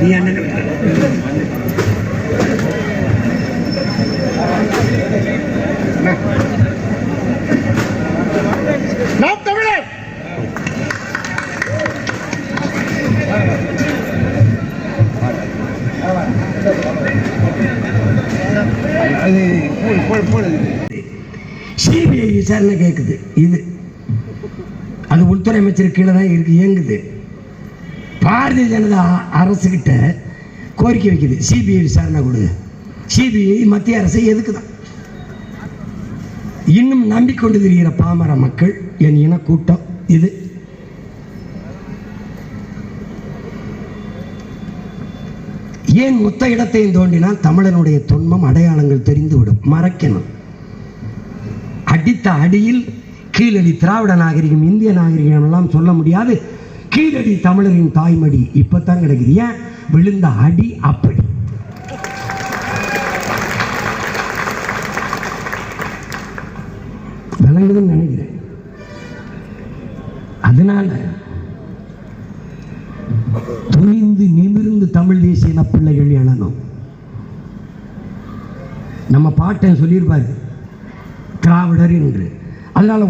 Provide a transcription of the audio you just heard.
நீ அண்ணன் நாம் தமிழர்! அது போடு போடு போடு. சிபிஐ விசாரணை கேட்குது இது அது உள்துறை அமைச்சர் கீழே தான் இருக்கு இயங்குது. பாரதிய ஜனதா அரசுகிட்ட கோரிக்கை வைக்குது சிபிஐ விசாரணை கொடு. சிபிஐ மத்திய அரசை எதுக்குதான்? இன்னும் நம்பிக்கொண்டு திரிகிற பாமர மக்கள் என் இன கூட்டம் இது. ஏன் மொத்த இடத்தையும் தோண்டினால் தமிழனுடைய தொன்மம் அடையாளங்கள் தெரிந்துவிடும். மறைக்கணும். அடித்த அடியில் கீழடி திராவிட நாகரிகம் இந்திய நாகரிகம் எல்லாம் சொல்ல முடியாது. கீழடி தமிழரின் தாய்மடி இப்பதான் கிடைக்குது. ஏன்? விழுந்த அடி அப்படி. விளங்குதுன்னு நினைக்கிறேன். அதனால துணிந்து நிமிர்ந்து தமிழ் தேசிய பிள்ளைகள் எழணும் நம்ம பாட்டன் சொல்லியிருப்பாரு திராவிடர் என்று. அதனால